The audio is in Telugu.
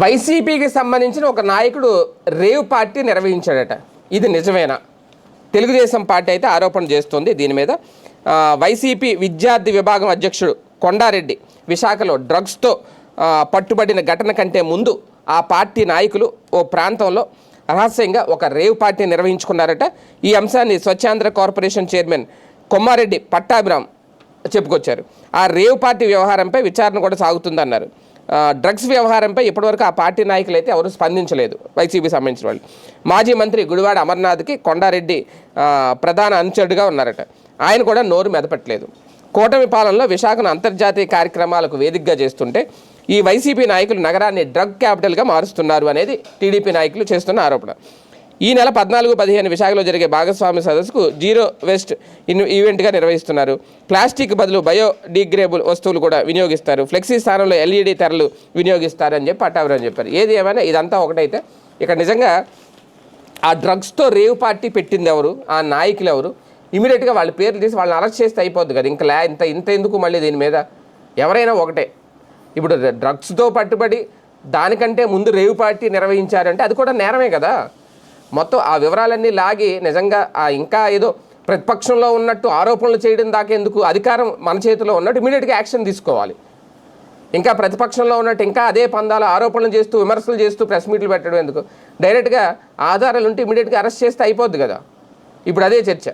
వైసీపీకి సంబంధించిన ఒక నాయకుడు రేవ్ పార్టీ నిర్వహించాడట. ఇది నిజమేనా? తెలుగుదేశం పార్టీ అయితే ఆరోపణ చేస్తుంది. దీని మీద వైసీపీ విద్యార్థి విభాగం అధ్యక్షుడు కొండారెడ్డి విశాఖలో డ్రగ్స్తో పట్టుబడిన ఘటన కంటే ముందు ఆ పార్టీ నాయకులు ఓ ప్రాంతంలో రహస్యంగా ఒక రేవ్ పార్టీ నిర్వహించుకున్నారట. ఈ అంశాన్ని స్వచ్ఛాంధ్ర కార్పొరేషన్ చైర్మన్ కొమ్మారెడ్డి పట్టాభిరామ్ చెప్పుకొచ్చారు. ఆ రేవ్ పార్టీ వ్యవహారంపై విచారణ కూడా సాగుతుందన్నారు. డ్రగ్స్ వ్యవహారంపై ఇప్పటివరకు ఆ పార్టీ నాయకులు అయితే ఎవరు స్పందించలేదు వైసీపీ సంబంధించిన వాళ్ళు. మాజీ మంత్రి గుడివాడ అమర్నాథ్కి కొండారెడ్డి ప్రధాన అనుచరుడుగా ఉన్నారట. ఆయన కూడా నోరు మెదపట్లేదు. కూటమి పాలనలో విశాఖను అంతర్జాతీయ కార్యక్రమాలకు వేదికగా చేస్తుంటే ఈ వైసీపీ నాయకులు నగరాన్ని డ్రగ్ క్యాపిటల్గా మారుస్తున్నారు అనేది టీడీపీ నాయకులు చేస్తున్న ఆరోపణ. ఈ నెల పద్నాలుగు పదిహేను విశాఖలో జరిగే భాగస్వామి సదస్సుకు జీరో వేస్ట్ ఇన్ ఈవెంట్గా నిర్వహిస్తున్నారు. ప్లాస్టిక్ బదులు బయోడిగ్రేబుల్ వస్తువులు కూడా వినియోగిస్తారు. ఫ్లెక్సీ స్థానంలో ఎల్ఈడి తెరలు వినియోగిస్తారు అని చెప్పి పట్టాభిరామ్ చెప్పారు. ఏది ఏమైనా ఇదంతా ఒకటైతే ఇక్కడ నిజంగా ఆ డ్రగ్స్తో రేవ్ పార్టీ పెట్టింది ఎవరు? ఆ నాయకులు ఎవరు? ఇమీడియట్గా వాళ్ళ పేర్లు తీసి వాళ్ళని అరెస్ట్ చేస్తే అయిపోద్ది కదా. ఇంకా లే ఇంత ఇంత ఎందుకు మళ్ళీ దీని మీద? ఎవరైనా ఒకటే. ఇప్పుడు డ్రగ్స్తో పట్టుబడి దానికంటే ముందు రేవ్ పార్టీ నిర్వహించారంటే అది కూడా నేరమే కదా? మొత్తం ఆ వివరాలన్నీ లాగి నిజంగా ఆ ఇంకా ఏదో ప్రతిపక్షంలో ఉన్నట్టు ఆరోపణలు చేయడం దాకా ఎందుకు అధికారం మన చేతిలో ఉన్నట్టు ఇమీడియట్గా యాక్షన్ తీసుకోవాలి. ఇంకా ప్రతిపక్షంలో ఉన్నట్టు ఇంకా అదే పందాలు ఆరోపణలు చేస్తూ విమర్శలు చేస్తూ ప్రెస్ మీట్లు పెట్టడం ఎందుకు? డైరెక్ట్గా ఆధారాలు ఉంటే ఇమీడియట్గా అరెస్ట్ చేస్తే అయిపోద్ది కదా. ఇప్పుడు అదే చర్చ.